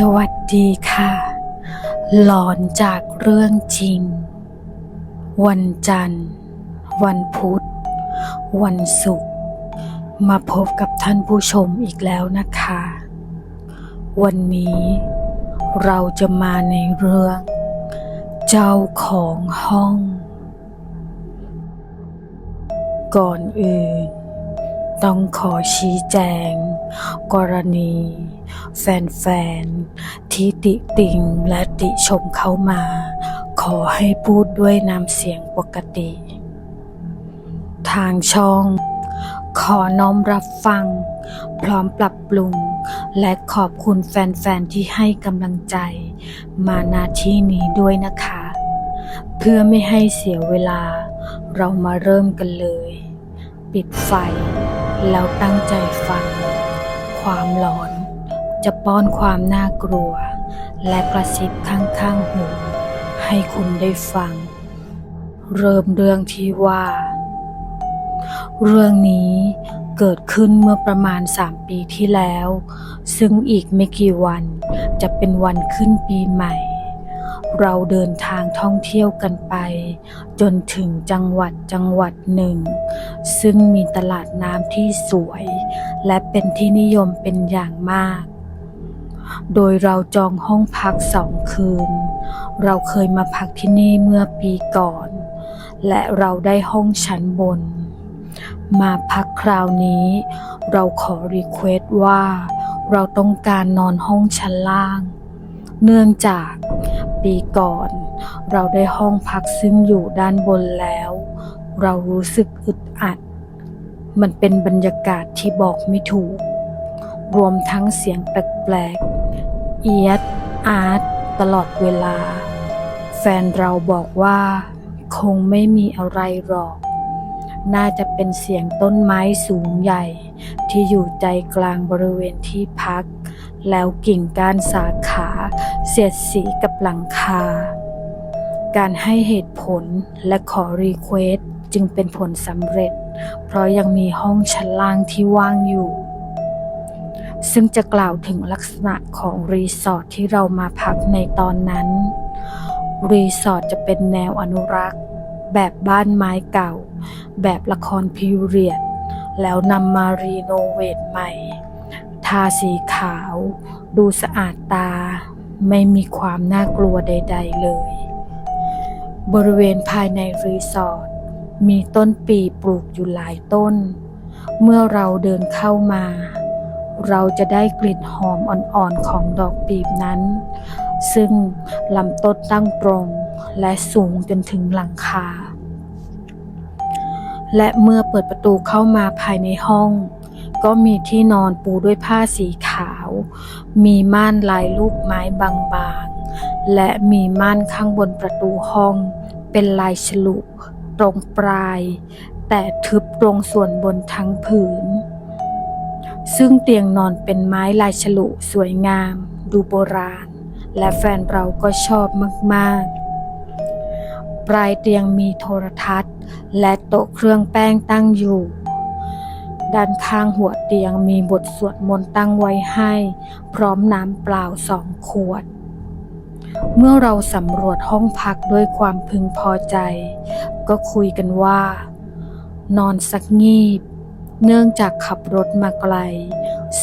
สวัสดีค่ะ หลอนจากเรื่องจริง วันจันทร์ วันพุธ วันศุกร์ มาพบกับท่านผู้ชมอีกแล้วนะคะ วันนี้เราจะมาในเรื่อง เจ้าของห้อง ก่อนอื่น ต้องขอชี้แจง กรณี แฟนๆ ที่ติติงและติชมเข้ามา ขอให้พูดด้วยน้ำเสียงปกติ ทางช่อง ขอน้อมรับฟัง พร้อมปรับปรุง และขอบคุณแฟนๆ ที่ให้กำลังใจ มาณที่นี้ด้วยนะคะ เพื่อไม่ให้เสียเวลา เรามาเริ่มกันเลย ปิดไฟ แล้วตั้งใจฟัง ความหลอน จะป้อนความน่ากลัว และกระซิบข้างๆหู ให้คุณได้ฟัง เริ่มเรื่องที่ว่า เรื่องนี้เกิดขึ้นเมื่อประมาณสามปีที่แล้ว ซึ่งอีกไม่กี่วันจะเป็นวันขึ้นปีใหม่ เราเดินทางท่องเที่ยวกันไป จนถึงจังหวัดจังหวัดหนึ่ง ซึ่งมีตลาดน้ำที่สวย และเป็นที่นิยมเป็นอย่างมาก โดยเราจองห้องพักสองคืน เราเคยมาพักที่นี่เมื่อปีก่อน และเราได้ห้องชั้นบน มาพักคราวนี้ เราขอรีเควสต์ว่า เราต้องการนอนห้องชั้นล่าง เนื่องจากปีก่อน เราได้ห้องพักซึ่งอยู่ด้านบนแล้ว เรารู้สึกอึดอัด มันเป็นบรรยากาศที่บอกไม่ถูกรวมทั้งเสียงแปลกๆ เอียดอาร์ตตลอดเวลา แฟนเราบอกว่า คงไม่มีอะไรหรอก น่าจะเป็นเสียงต้นไม้สูงใหญ่ ที่อยู่ใจกลางบริเวณที่พัก แล้วกิ่งก้านสาขาเสียดสีกับหลังคา การให้เหตุผลและขอรีเควสต์จึงเป็นผลสำเร็จ เพราะยังมีห้องชั้นล่างที่ว่างอยู่ ซึ่งจะกล่าวถึงลักษณะของรีสอร์ทที่เรามาพักในตอนนั้น รีสอร์ทจะเป็นแนวอนุรักษ์ แบบบ้านไม้เก่า แบบละครพิเรียด แล้วนำมารีโนเวทใหม่ ทาสีขาว ดูสะอาดตา ไม่มีความน่ากลัวใด ๆ เลย บริเวณภายในรีสอร์ทมีต้นปีปลูกอยู่หลายต้น เมื่อเราเดินเข้ามา เราจะได้กลิ่นหอมอ่อนๆของดอกปีบนั้น ซึ่งลำต้นตั้งตรงและสูงจนถึงหลังคา และเมื่อเปิดประตูเข้ามาภายในห้อง ก็มีที่นอนปูด้วยผ้าสีขาว มีม่านลายลูกไม้บางๆ และมีม่านข้างบนประตูห้อง เป็นลายฉลุตรงปลาย แต่ทึบตรงส่วนบนทั้งผืน ซึ่งเตียงนอนเป็นไม้ลายฉลุสวยงาม ดูโบราณ และแฟนเราก็ชอบมาก ๆ ปลายเตียงมีโทรทัศน์ และโต๊ะเครื่องแป้งตั้งอยู่ ด้านข้างหัวเตียงมีบทสวดมนต์ตั้งไว้ให้ พร้อมน้ำเปล่าสองขวดเมื่อเราสำรวจห้องพักด้วยความพึงพอใจ ก็คุยกันว่า นอนสักงีบ เนื่องจากขับรถมาไกล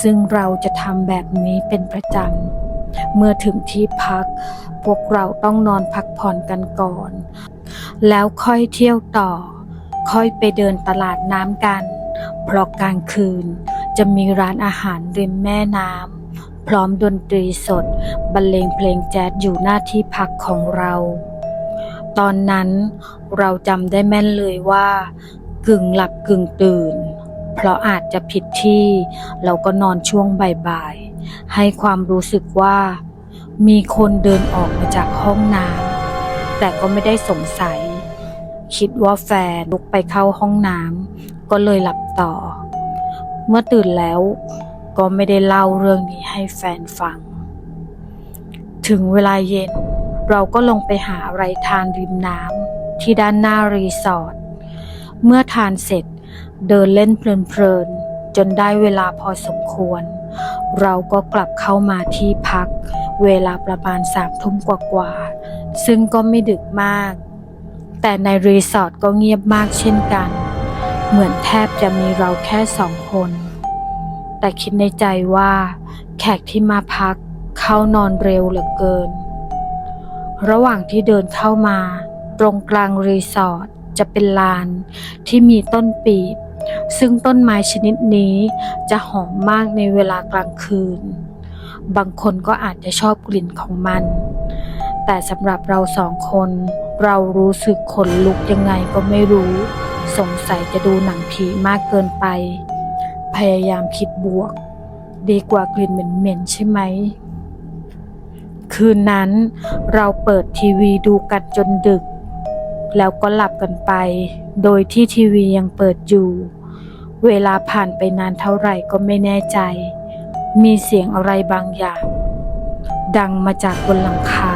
ซึ่งเราจะทำแบบนี้เป็นประจำ เมื่อถึงที่พัก พวกเราต้องนอนพักผ่อนกันก่อน แล้วค่อยเที่ยวต่อ ค่อยไปเดินตลาดน้ำกัน เพราะกลางคืนจะมีร้านอาหารริมแม่น้ำพร้อมดนตรีสดบรรเลงเพลงแจ๊สอยู่หน้าที่พักของเรา ตอนนั้นเราจำได้แม่นเลยว่า กึ่งหลับกึ่งตื่น เพราะอาจจะผิดที่เราก็นอนช่วงบ่ายๆ ให้ความรู้สึกว่า มีคนเดินออกมาจากห้องน้ำแต่ก็ไม่ได้สงสัย คิดว่าแฟนลุกไปเข้าห้องน้ำก็เลยหลับต่อ เมื่อตื่นแล้วก็ไม่ได้เล่าเรื่องนี้ให้แฟนฟัง ถึงเวลาเย็นเราก็ลงไปหาอะไรทานริมน้ำที่ด้านหน้ารีสอร์ทเมื่อทานเสร็จ เดินเล่นเพลินๆจนได้เวลาพอสมควร เราก็กลับเข้ามาที่พัก เวลาประมาณสามทุ่มกว่าๆซึ่งก็ไม่ดึกมาก แต่ในรีสอร์ทก็เงียบมากเช่นกัน เหมือนแทบจะมีเราแค่สองคน แต่คิดในใจว่า แขกที่มาพักเข้านอนเร็วเหลือเกิน ระหว่างที่เดินเข้ามา ตรงกลางรีสอร์ทจะเป็นลานที่มีต้นปีบ ซึ่งต้นไม้ชนิดนี้จะหอมมากในเวลากลางคืน บางคนก็อาจจะชอบกลิ่นของมัน แต่สำหรับเราสองคน เรารู้สึกขนลุกยังไงก็ไม่รู้ สงสัยจะดูหนังผีมากเกินไป พยายามคิดบวก ดีกว่ากลิ่นเหม็นๆใช่ไหมคืนนั้นเราเปิดทีวีดูกันจนดึก แล้วก็หลับกันไป โดยที่ทีวียังเปิดอยู่ เวลาผ่านไปนานเท่าไหร่ก็ไม่แน่ใจ มีเสียงอะไรบางอย่าง ดังมาจากบนหลังคา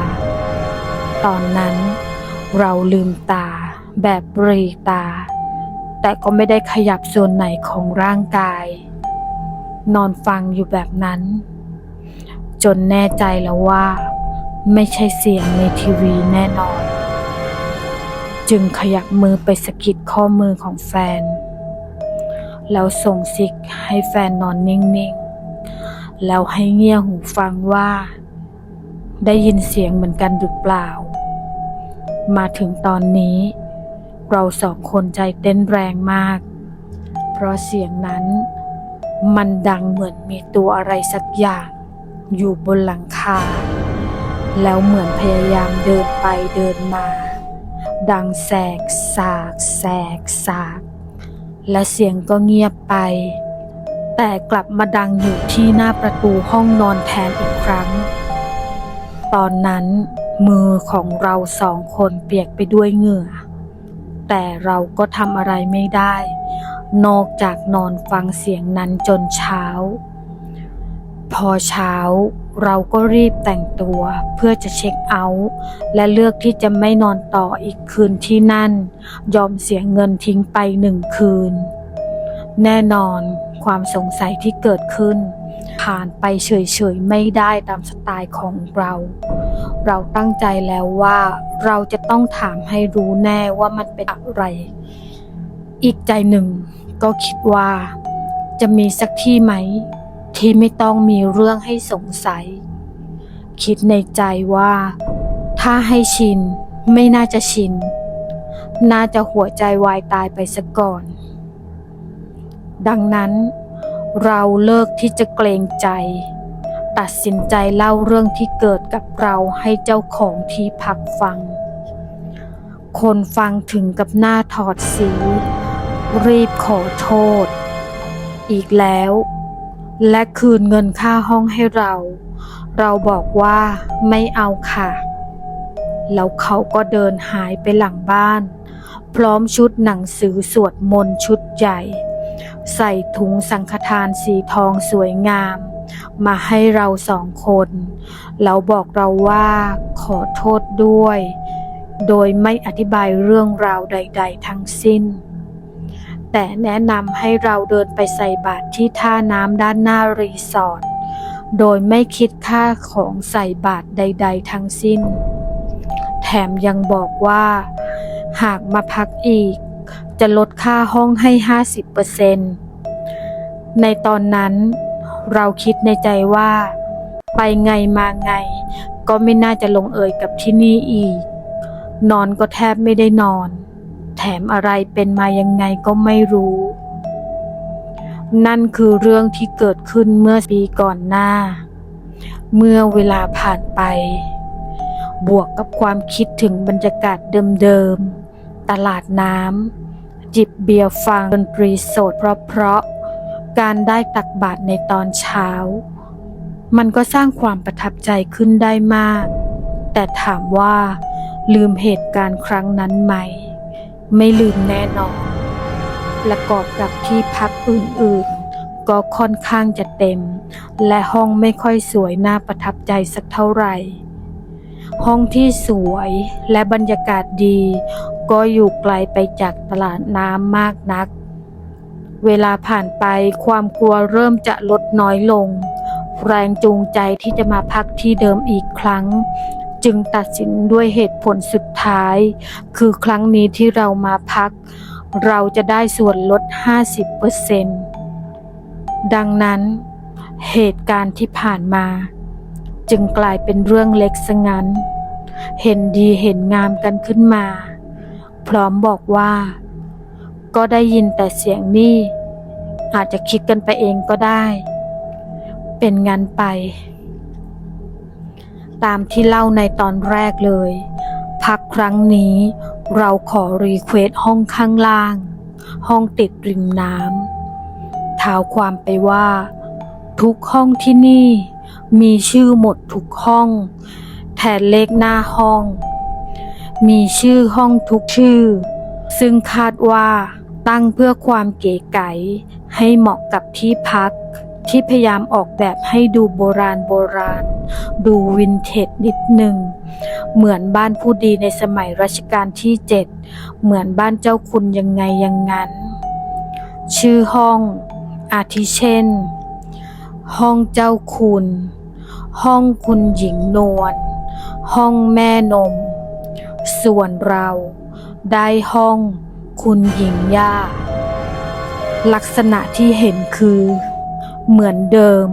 ตอนนั้นเราลืมตา แบบปรีตา แต่ก็ไม่ได้ขยับส่วนไหนของร่างกาย นอนฟังอยู่แบบนั้น จนแน่ใจแล้วว่า ไม่ใช่เสียงในทีวีแน่นอน จึงขยับมือไปสะกิดข้อมือของแฟน แล้วส่งซิกให้แฟนนอนนิ่งๆ แล้วให้เงี่ยหูฟังว่า ได้ยินเสียงเหมือนกันหรือเปล่า มาถึงตอนนี้ เราสองคนใจเต้นแรงมาก เพราะเสียงนั้น มันดังเหมือนมีตัวอะไรสักอย่างอยู่บนหลังคา แล้วเหมือนพยายามเดินไปเดินมา ดังแสกสากแสกสาก และเสียงก็เงียบไป แต่กลับมาดังอยู่ที่หน้าประตูห้องนอนแทนอีกครั้ง ตอนนั้นมือของเราสองคนเปียกไปด้วยเหงื่อ แต่เราก็ทำอะไรไม่ได้ นอกจากนอนฟังเสียงนั้นจนเช้า พอเช้า เราก็รีบแต่งตัวเพื่อจะเช็คเอาท์และเลือกที่จะไม่นอนต่ออีกคืนที่นั่น ยอมเสียเงินทิ้งไปหนึ่งคืน แน่นอนความสงสัยที่เกิดขึ้น ผ่านไปเฉยๆไม่ได้ตามสไตล์ของเรา เราตั้งใจแล้วว่าเราจะต้องถามให้รู้แน่ว่ามันเป็นอะไร อีกใจหนึ่งก็คิดว่าจะมีสักที่ไหม ที่ไม่ต้องมีเรื่องให้สงสัย คิดในใจว่า ถ้าให้ชินไม่น่าจะชิน น่าจะหัวใจวายตายไปซะก่อน ดังนั้น เราเลิกที่จะเกรงใจ ตัดสินใจเล่าเรื่องที่เกิดกับเราให้เจ้าของที่พักฟัง คนฟังถึงกับหน้าถอดสี รีบขอโทษ อีกแล้ว และคืนเงินค่าห้องให้เรา เราบอกว่าไม่เอาค่ะ แล้วเขาก็เดินหายไปหลังบ้าน พร้อมชุดหนังสือสวดมนต์ชุดใหญ่ ใส่ถุงสังฆทานสีทองสวยงาม มาให้เราสองคน แล้วบอกเราว่าขอโทษด้วย โดยไม่อธิบายเรื่องราวใด ๆ ทั้งสิ้น แต่แนะนำให้เราเดินไปใส่บาตรที่ท่าน้ำด้านหน้ารีสอร์ทโดยไม่คิดค่าของใส่บาตรใด ๆ ทั้งสิ้น แถมยังบอกว่า หากมาพักอีก จะลดค่าห้องให้ 50%ในตอนนั้น เราคิดในใจว่า ไปไงมาไง ก็ไม่น่าจะลงเอยกับที่นี่อีก นอนก็แทบไม่ได้นอน แถมอะไรเป็นมายังไงก็ไม่รู้ นั่นคือเรื่องที่เกิดขึ้นเมื่อปีก่อนหน้า เมื่อเวลาผ่านไป บวกกับความคิดถึงบรรยากาศเดิมๆ ตลาดน้ำ จิบเบียร์ฟังดนตรีสดเพราะๆ การได้ตักบาตรในตอนเช้า มันก็สร้างความประทับใจขึ้นได้มาก แต่ถามว่าลืมเหตุการณ์ครั้งนั้นไหม ไม่ลืมแน่นอน ประกอบกับที่พักอื่นๆ ก็ค่อนข้างจะเต็ม และห้องไม่ค่อยสวยน่าประทับใจสักเท่าไหร่ ห้องที่สวยและบรรยากาศดี ก็อยู่ไกลไปจากตลาดน้ำมากนัก เวลาผ่านไปความกลัวเริ่มจะลดน้อยลง แรงจูงใจที่จะมาพักที่เดิมอีกครั้ง จึงตัดสินด้วยเหตุผลสุดท้าย คือครั้งนี้ที่เรามาพัก เราจะได้ส่วนลด 50%ดังนั้น เหตุการณ์ที่ผ่านมา จึงกลายเป็นเรื่องเล็กซะงั้น เห็นดีเห็นงามกันขึ้นมา พร้อมบอกว่า ก็ได้ยินแต่เสียงนี่อาจจะคิดกันไปเองก็ได้ เป็นงั้นไป ตามที่เล่าในตอนแรกเลย พักครั้งนี้เราขอรีเควสห้องข้างล่าง ห้องติดริมน้ำท้าวความไปว่า ทุกห้องที่นี่ มีชื่อหมดทุกห้อง แทนเลขหน้าห้อง มีชื่อห้องทุกชื่อ ซึ่งคาดว่าตั้งเพื่อความเก๋ไก๋ให้เหมาะกับที่พัก ที่พยายามออกแบบให้ดูโบราณโบราณ ดูวินเทจนิดหนึ่ง เหมือนบ้านผู้ดีในสมัยรัชกาลที่เจ็ดเหมือนบ้านเจ้าคุณยังไงยังงั้น ชื่อห้องอาทิเช่น ห้องเจ้าคุณ ห้องคุณหญิงนวล ห้องแม่นม ส่วนเราได้ห้องคุณหญิงย่า ลักษณะที่เห็นคือ เหมือนเดิม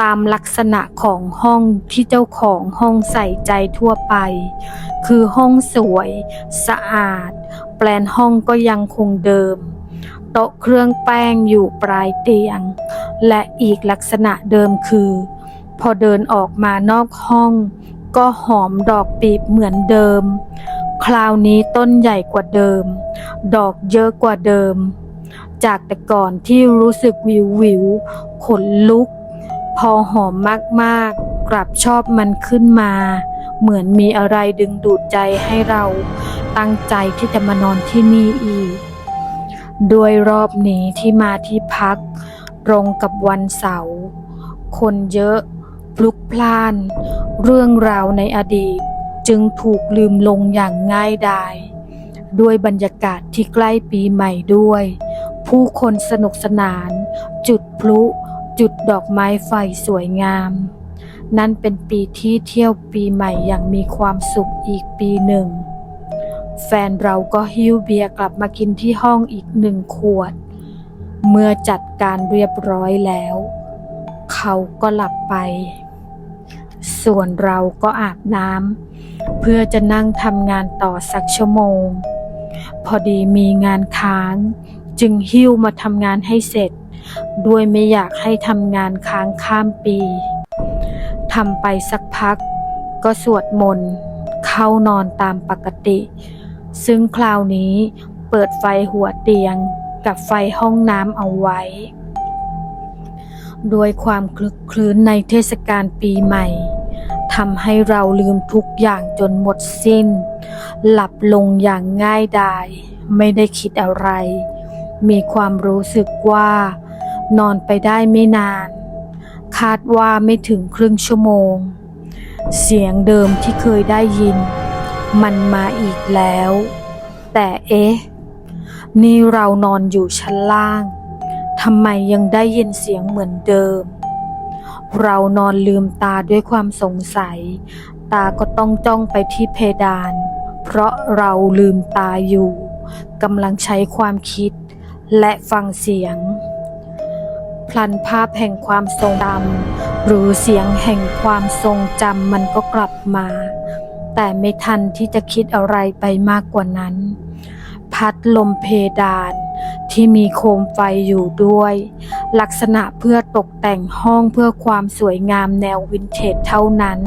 ตามลักษณะของห้องที่เจ้าของห้องใส่ใจทั่วไป คือห้องสวย สะอาด แปลนห้องก็ยังคงเดิม โต๊ะเครื่องแป้งอยู่ปลายเตียง และอีกลักษณะเดิมคือ พอเดินออกมานอกห้อง ก็หอมดอกปีบเหมือนเดิม คราวนี้ต้นใหญ่กว่าเดิม ดอกเยอะกว่าเดิม จากแต่ก่อนที่รู้สึกวิววิวขนลุก พอหอมมากๆ กลับชอบมันขึ้นมา เหมือนมีอะไรดึงดูดใจให้เราตั้งใจที่จะมานอนที่นี่อีก ด้วยรอบนี้ที่มาที่พัก ตรงกับวันเสาร์คนเยอะพลุกพล่าน เรื่องราวในอดีตจึงถูกลืมลงอย่างง่ายดาย ด้วยบรรยากาศที่ใกล้ปีใหม่ด้วย ผู้คนสนุกสนาน จุดพลุ จุดดอกไม้ไฟสวยงาม นั่นเป็นปีที่เที่ยวปีใหม่อย่างมีความสุขอีกปีหนึ่ง แฟนเราก็หิ้วเบียร์กลับมากินที่ห้องอีกหนึ่งขวด เมื่อจัดการเรียบร้อยแล้ว เขาก็หลับไป ส่วนเราก็อาบน้ำเพื่อจะนั่งทำงานต่อสักชั่วโมง พอดีมีงานค้าง จึงหิ้วมาทำงานให้เสร็จ ด้วยไม่อยากให้ทำงานค้างข้ามปีทำไปสักพัก ก็สวดมนต์เข้านอนตามปกติ ซึ่งคราวนี้เปิดไฟหัวเตียงกับไฟห้องน้ำเอาไว้ด้วยความคลึกคลื้นในเทศกาลปีใหม่ทำให้เราลืมทุกอย่างจนหมดสิ้น หลับลงอย่างง่ายดาย ไม่ได้คิดอะไร มีความรู้สึกว่า นอนไปได้ไม่นาน คาดว่าไม่ถึงครึ่งชั่วโมง เสียงเดิมที่เคยได้ยิน มันมาอีกแล้ว แต่เอ๊ะ นี่เรานอนอยู่ชั้นล่างทำไมยังได้ยินเสียงเหมือนเดิม เรานอนลืมตาด้วยความสงสัย ตาก็ต้องจ้องไปที่เพดาน เพราะเราลืมตาอยู่กำลังใช้ความคิด และฟังเสียง พลันภาพแห่งความทรงจำหรือเสียงแห่งความทรงจำมันก็กลับมา แต่ไม่ทันที่จะคิดอะไรไปมากกว่านั้น พัดลมเพดานที่มีโคมไฟอยู่ด้วย ลักษณะเพื่อตกแต่งห้องเพื่อความสวยงามแนววินเทจเท่านั้น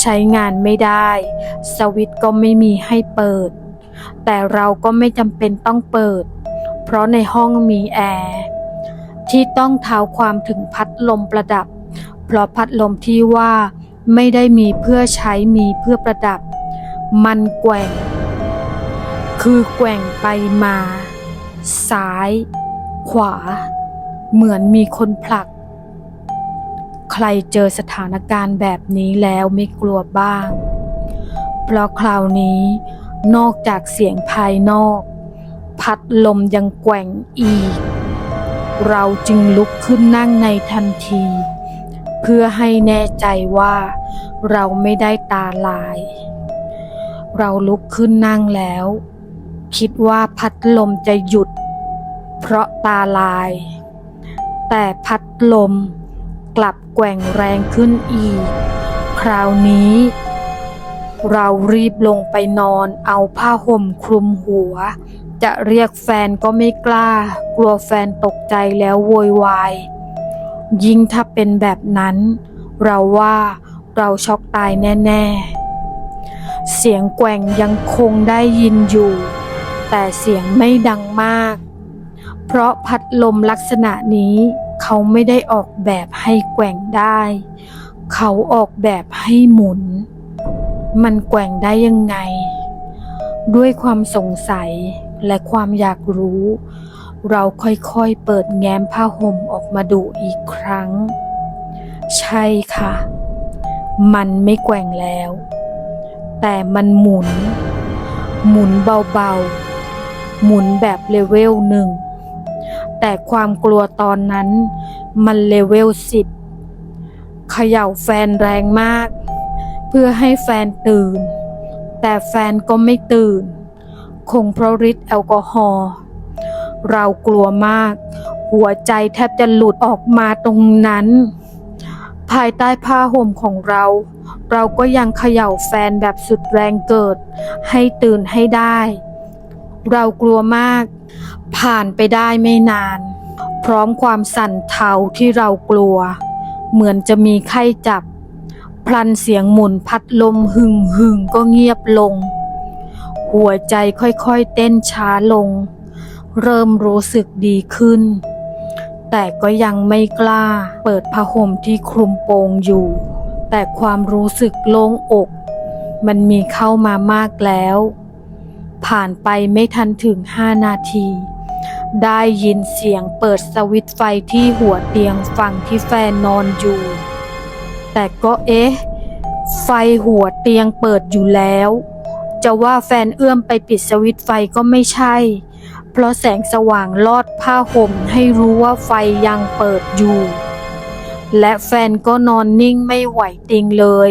ใช้งานไม่ได้ สวิตก็ไม่มีให้เปิด แต่เราก็ไม่จำเป็นต้องเปิด ราะในห้องมีแอร์ที่ต้องเท้าความถึงพัดลมประดับ เพราะพัดลมที่ว่าไม่ได้มีเพื่อใช้มีเพื่อประดับ มันแกว่ง คือแกว่งไปมา ซ้าย ขวา เหมือนมีคนผลัก ใครเจอสถานการณ์แบบนี้แล้วไม่กลัวบ้าง เพราะคราวนี้นอกจากเสียงภายนอก พัดลมยังแกว่งอีก เราจึงลุกขึ้นนั่งในทันที เพื่อให้แน่ใจว่าเราไม่ได้ตาลาย เราลุกขึ้นนั่งแล้ว คิดว่าพัดลมจะหยุด เพราะตาลาย แต่พัดลมกลับแกว่งแรงขึ้นอีก คราวนี้ เรารีบลงไปนอนเอาผ้าห่มคลุมหัว จะเรียกแฟนก็ไม่กล้า กลัวแฟนตกใจแล้วโวยวาย ยิ่งถ้าเป็นแบบนั้น เราว่าเราช็อกตายแน่ ๆ เสียงแกว่งยังคงได้ยินอยู่ แต่เสียงไม่ดังมาก เพราะพัดลมลักษณะนี้เขาไม่ได้ออกแบบให้แกว่งได้ เขาออกแบบให้หมุน มันแกว่งได้ยังไง ด้วยความสงสัย และความอยากรู้ เราค่อยๆเปิดแง้มผ้าห่มออกมาดูอีกครั้ง ใช่ค่ะ มันไม่แกว่งแล้ว แต่มันหมุน หมุนเบาๆ หมุนแบบเลเวลหนึ่ง แต่ความกลัวตอนนั้น มันเลเวลสิบเขย่าแฟนแรงมาก เพื่อให้แฟนตื่น แต่แฟนก็ไม่ตื่น คงเพราะฤทธิ์แอลกอฮอล์เรากลัวมาก หัวใจแทบจะหลุดออกมาตรงนั้น ภายใต้ผ้าห่มของเรา เราก็ยังเขย่าแฟนแบบสุดแรงเกิด ให้ตื่นให้ได้ เรากลัวมาก ผ่านไปได้ไม่นาน พร้อมความสั่นเทาที่เรากลัว เหมือนจะมีไข้จับ พลันเสียงหมุนพัดลมหึ่งหึ่งก็เงียบลง หัวใจค่อยๆเต้นช้าลง เริ่มรู้สึกดีขึ้น แต่ก็ยังไม่กล้าเปิดผ้าห่มที่คลุมโปงอยู่ แต่ความรู้สึกโล่งอก มันมีเข้ามามากแล้ว ผ่านไปไม่ทันถึงห้านาที ได้ยินเสียงเปิดสวิตไฟที่หัวเตียงฝั่งที่แฟนนอนอยู่ แต่ก็เอ๊ะ ไฟหัวเตียงเปิดอยู่แล้ว จะว่าแฟนเอื้อมไปปิดสวิตไฟก็ไม่ใช่ เพราะแสงสว่างลอดผ้าห่มให้รู้ว่าไฟยังเปิดอยู่ และแฟนก็นอนนิ่งไม่ไหวติงเลย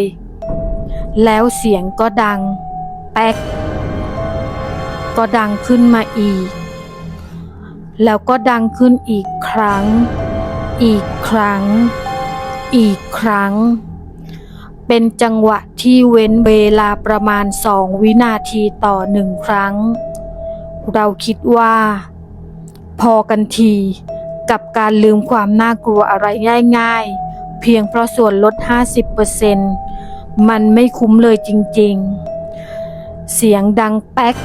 แล้วเสียงก็ดัง แป๊ก ก็ดังขึ้นมาอีก แล้วก็ดังขึ้นอีกครั้ง อีกครั้ง อีกครั้ง เป็นจังหวะที่เว้นเวลาประมาณสองวินาทีต่อหนึ่งครั้ง เราคิดว่า พอกันทีกับการลืมความน่ากลัวอะไรง่ายๆ เพียงเพราะส่วนลด 50%มันไม่คุ้มเลยจริงๆ เสียงดังแป๊ก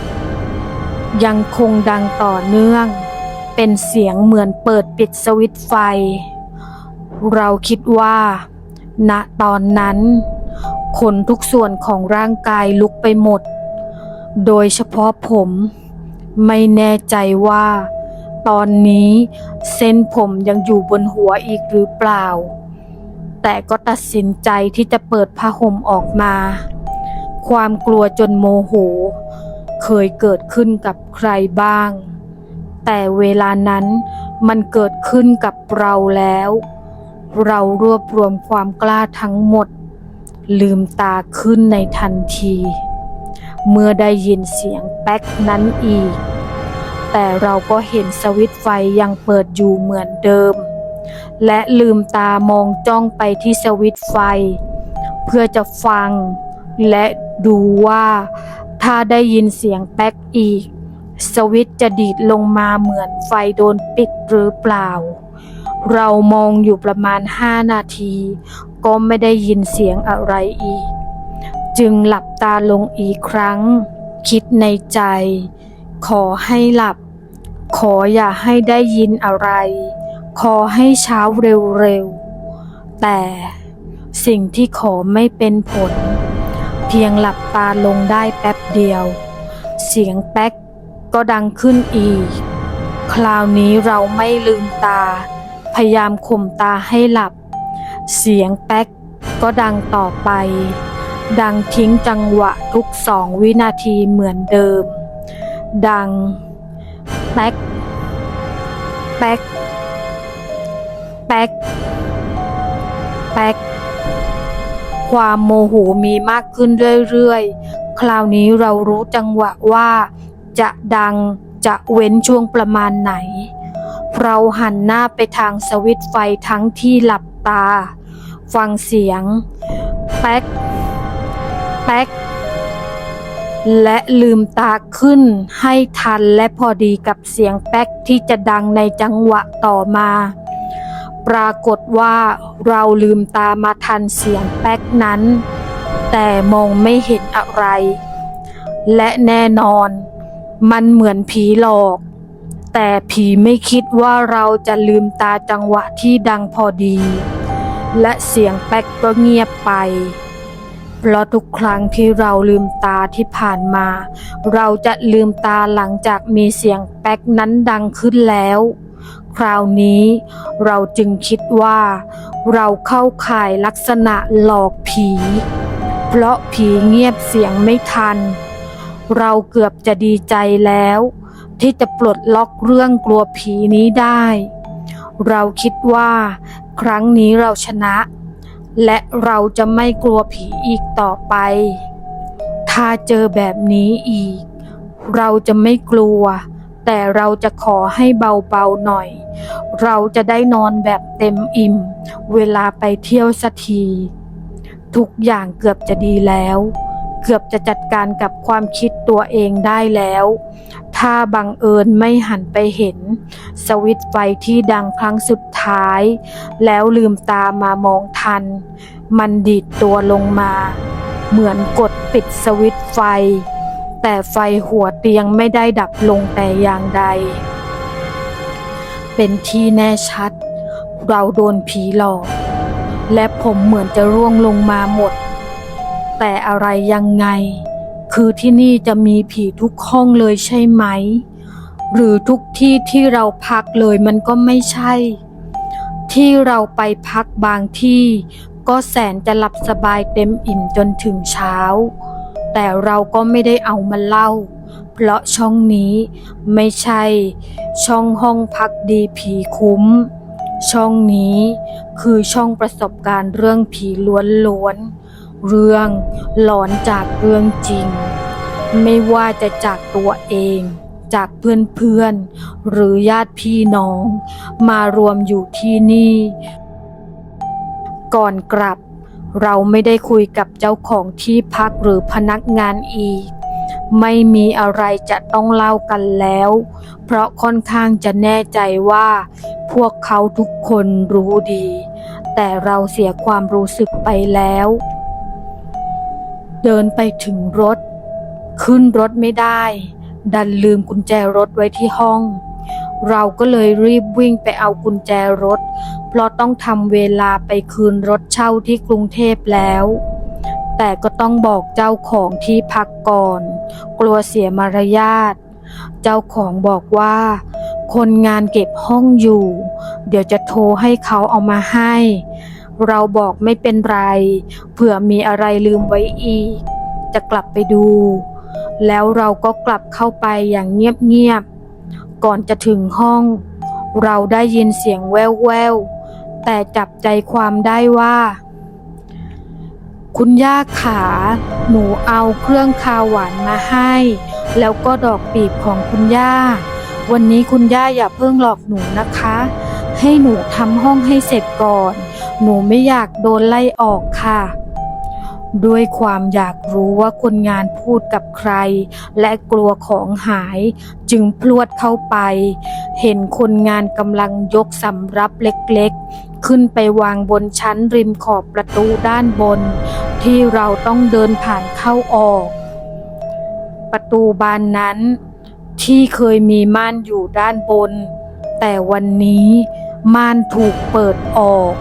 ยังคงดังต่อเนื่อง เป็นเสียงเหมือนเปิดปิดสวิตไฟ เราคิดว่าณตอนนั้น นทุกส่วนของร่างกายลุกไปหมด โดยเฉพาะผม ไม่แน่ใจว่า ตอนนี้เส้นผมยังอยู่บนหัวอีกหรือเปล่า แต่ก็ตัดสินใจที่จะเปิดผ้าห่มออกมา ความกลัวจนโมโห เคยเกิดขึ้นกับใครบ้าง แต่เวลานั้นมันเกิดขึ้นกับเราแล้ว เรารวบรวมความกล้าทั้งหมด ลืมตาขึ้นในทันที เมื่อได้ยินเสียงแป๊กนั้นอีก แต่เราก็เห็นสวิตไฟยังเปิดอยู่เหมือนเดิม และลืมตามองจ้องไปที่สวิตไฟ เพื่อจะฟัง และดูว่า ถ้าได้ยินเสียงแป๊กอีก สวิตจะดีดลงมาเหมือนไฟโดนปิดหรือเปล่าเรามองอยู่ประมาณห้านาที ก็ไม่ได้ยินเสียงอะไรอีก จึงหลับตาลงอีกครั้ง คิดในใจ ขอให้หลับ ขออย่าให้ได้ยินอะไร ขอให้เช้าเร็วๆ แต่สิ่งที่ขอไม่เป็นผล เพียงหลับตาลงได้แป๊บเดียว เสียงแป๊กก็ดังขึ้นอีก คราวนี้เราไม่ลืมตา พยายามข่มตาให้หลับ เสียงแป๊กก็ดังต่อไป ดังทิ้งจังหวะทุกสองวินาทีเหมือนเดิม ดัง แป๊ก แป๊ก แป๊ก แป๊ก ความโมโหมีมากขึ้นเรื่อยๆ คราวนี้เรารู้จังหวะว่า จะดังจะเว้นช่วงประมาณไหน เราหันหน้าไปทางสวิตไฟทั้งที่หลับตา ฟังเสียง แป๊ก แป๊ก และลืมตาขึ้นให้ทันและพอดีกับเสียงแป๊กที่จะดังในจังหวะต่อมา ปรากฏว่าเราลืมตามาทันเสียงแป๊กนั้น แต่มองไม่เห็นอะไร และแน่นอน มันเหมือนผีหลอกแต่ผีไม่คิดว่าเราจะลืมตาจังหวะที่ดังพอดี และเสียงแป๊กก็เงียบไป เพราะทุกครั้งที่เราลืมตาที่ผ่านมา เราจะลืมตาหลังจากมีเสียงแป๊กนั้นดังขึ้นแล้ว คราวนี้เราจึงคิดว่า เราเข้าข่ายลักษณะหลอกผี เพราะผีเงียบเสียงไม่ทัน เราเกือบจะดีใจแล้ว ที่จะปลดล็อกเรื่องกลัวผีนี้ได้เราคิดว่า ครั้งนี้เราชนะ และเราจะไม่กลัวผีอีกต่อไป ถ้าเจอแบบนี้อีก เราจะไม่กลัว แต่เราจะขอให้เบาๆหน่อย เราจะได้นอนแบบเต็มอิ่ม เวลาไปเที่ยวสักที ทุกอย่างเกือบจะดีแล้ว เกือบจะจัดการกับความคิดตัวเองได้แล้ว ถ้าบังเอิญไม่หันไปเห็น สวิตไฟที่ดังครั้งสุดท้าย แล้วลืมตามามองทัน มันดีดตัวลงมา เหมือนกดปิดสวิตไฟ แต่ไฟหัวเตียงไม่ได้ดับลงแต่อย่างใด เป็นที่แน่ชัด เราโดนผีหลอก และผมเหมือนจะร่วงลงมาหมด แต่อะไรยังไง คือที่นี่จะมีผีทุกห้องเลยใช่ไหม หรือทุกที่ที่เราพักเลยมันก็ไม่ใช่ ที่เราไปพักบางที่ ก็แสนจะหลับสบายเต็มอิ่มจนถึงเช้า แต่เราก็ไม่ได้เอามาเล่า เพราะช่องนี้ไม่ใช่ ช่องห้องพักดีผีคุ้ม ช่องนี้คือช่องประสบการณ์เรื่องผีล้วนๆ เรื่องหลอนจากเรื่องจริง ไม่ว่าจะจากตัวเองจากเพื่อนๆ หรือญาติพี่น้อง มารวมอยู่ที่นี่ ก่อนกลับ เราไม่ได้คุยกับเจ้าของที่พักหรือพนักงานอีก ไม่มีอะไรจะต้องเล่ากันแล้ว เพราะค่อนข้างจะแน่ใจว่า พวกเขาทุกคนรู้ดี แต่เราเสียความรู้สึกไปแล้ว เดินไปถึงรถ ขึ้นรถไม่ได้ ดันลืมกุญแจรถไว้ที่ห้อง เราก็เลยรีบวิ่งไปเอากุญแจรถ เพราะต้องทำเวลาไปคืนรถเช่าที่กรุงเทพแล้ว แต่ก็ต้องบอกเจ้าของที่พักก่อน กลัวเสียมารยาท เจ้าของบอกว่า คนงานเก็บห้องอยู่ เดี๋ยวจะโทรให้เขาเอามาให้ เราบอกไม่เป็นไร เผื่อมีอะไรลืมไว้อีก จะกลับไปดู แล้วเราก็กลับเข้าไปอย่างเงียบๆ ก่อนจะถึงห้อง เราได้ยินเสียงแววๆ แต่จับใจความได้ว่า คุณย่าขา หนูเอาเครื่องคาวหวานมาให้ แล้วก็ดอกปีบของคุณย่า วันนี้คุณย่าอย่าเพิ่งหลอกหนูนะคะ ให้หนูทำห้องให้เสร็จก่อน หนูไม่อยากโดนไล่ออกค่ะ ด้วยความอยากรู้ว่าคนงานพูดกับใคร และกลัวของหาย จึงพลวดเข้าไป เห็นคนงานกำลังยกสำรับเล็กๆ ขึ้นไปวางบนชั้นริมขอบประตูด้านบน ที่เราต้องเดินผ่านเข้าออก ประตูบานนั้นที่เคยมีม่านอยู่ด้านบน แต่วันนี้ม่านถูกเปิดออก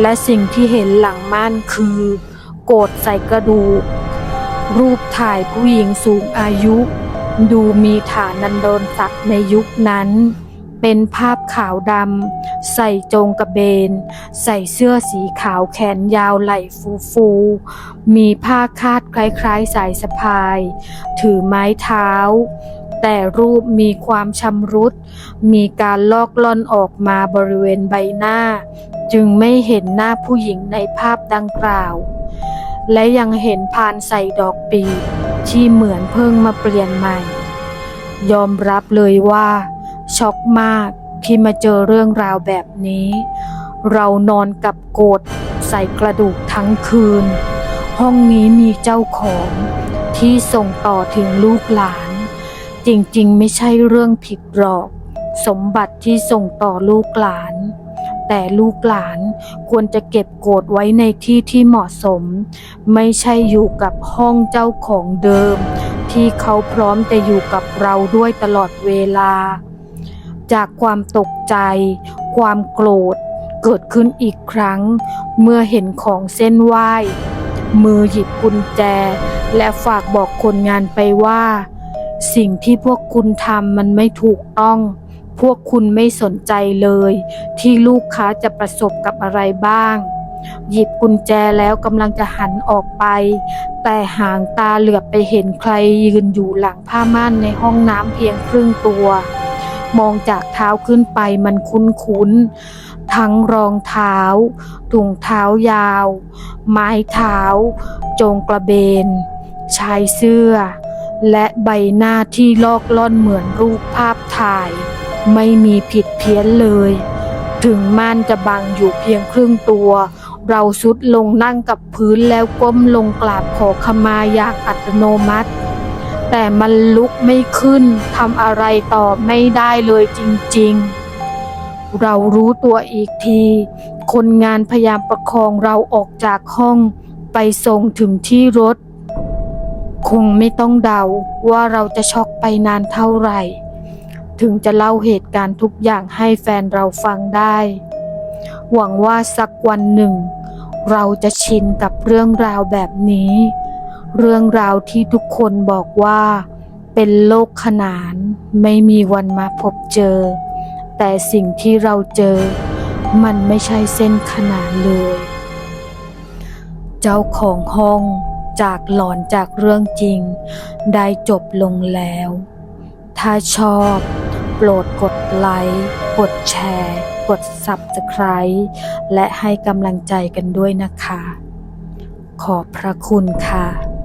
และสิ่งที่เห็นหลังม่านคือ โกดใส่กระดูก รูปถ่ายผู้หญิงสูงอายุ ดูมีฐานันดรศักดิ์ในยุคนั้น เป็นภาพขาวดำใส่โจงกระเบน ใส่เสื้อสีขาวแขนยาวไหล่ฟูฟูๆมีผ้าคาดคล้ายๆสายสะพาย ถือไม้เท้า แต่รูปมีความชำรุด มีการลอกล่อนออกมาบริเวณใบหน้า จึงไม่เห็นหน้าผู้หญิงในภาพดังกล่าว และยังเห็นพานใส่ดอกปีที่เหมือนเพิ่งมาเปลี่ยนใหม่ ยอมรับเลยว่า ช็อกมากที่มาเจอเรื่องราวแบบนี้ เรานอนกับโกดใส่กระดูกทั้งคืน ห้องนี้มีเจ้าของที่ส่งต่อถึงลูกหลาน จริงๆ ไม่ใช่เรื่องผิดหรอก สมบัติที่ส่งต่อลูกหลาน แต่ลูกหลานควรจะเก็บโกรธไว้ในที่ที่เหมาะสม ไม่ใช่อยู่กับห้องเจ้าของเดิม ที่เขาพร้อมจะอยู่กับเราด้วยตลอดเวลา จากความตกใจ ความโกรธเกิดขึ้นอีกครั้ง เมื่อเห็นของเส้นไหว้ มือหยิบกุญแจ และฝากบอกคนงานไปว่า สิ่งที่พวกคุณทำมันไม่ถูกต้อง พวกคุณไม่สนใจเลย ที่ลูกค้าจะประสบกับอะไรบ้าง หยิบกุญแจแล้วกำลังจะหันออกไป แต่หางตาเหลือบไปเห็นใครยืนอยู่หลังผ้าม่านในห้องน้ำเพียงครึ่งตัว มองจากเท้าขึ้นไปมันคุ้นๆ ทั้งรองเท้าถุงเท้ายาว ไม้เท้า จงกระเบน ชายเสื้อ และใบหน้าที่ลอกล่อนเหมือนรูปภาพถ่าย ไม่มีผิดเพี้ยนเลย ถึงม่านจะบังอยู่เพียงครึ่งตัว เราสุดลงนั่งกับพื้นแล้วก้มลงกราบขอขมาอย่างอัตโนมัติ แต่มันลุกไม่ขึ้นทำอะไรต่อไม่ได้เลยจริงๆ เรารู้ตัวอีกที คนงานพยายามประคองเราออกจากห้องไปส่งถึงที่รถ คงไม่ต้องเดาว่าเราจะช็อกไปนานเท่าไหร่ ถึงจะเล่าเหตุการณ์ทุกอย่างให้แฟนเราฟังได้ หวังว่าสักวันหนึ่ง เราจะชินกับเรื่องราวแบบนี้ เรื่องราวที่ทุกคนบอกว่า เป็นโลกขนานไม่มีวันมาพบเจอ แต่สิ่งที่เราเจอ มันไม่ใช่เส้นขนานเลย เจ้าของห้อง จากหลอนจากเรื่องจริง ได้จบลงแล้ว ถ้าชอบ โปรดกดไลค์ กดแชร์ กด Subscribe และให้กำลังใจกันด้วยนะคะ ขอบพระคุณค่ะ